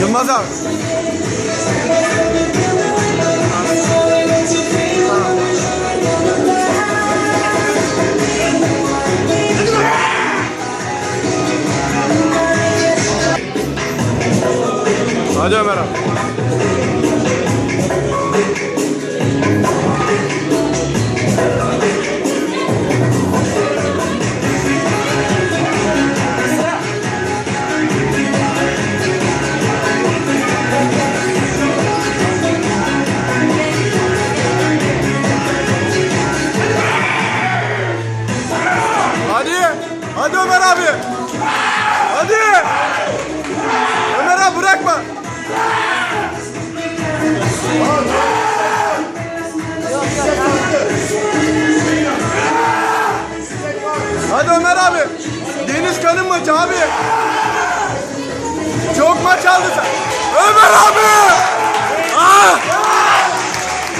Yılmaz abi. Hadi Ömer abi. Hadi. Hadi Ömer abi. Hadi. Ömer abi bırakma. Hadi Ömer abi. Deniz kanın maçı abi. Çok maç aldı sen. Ömer abi.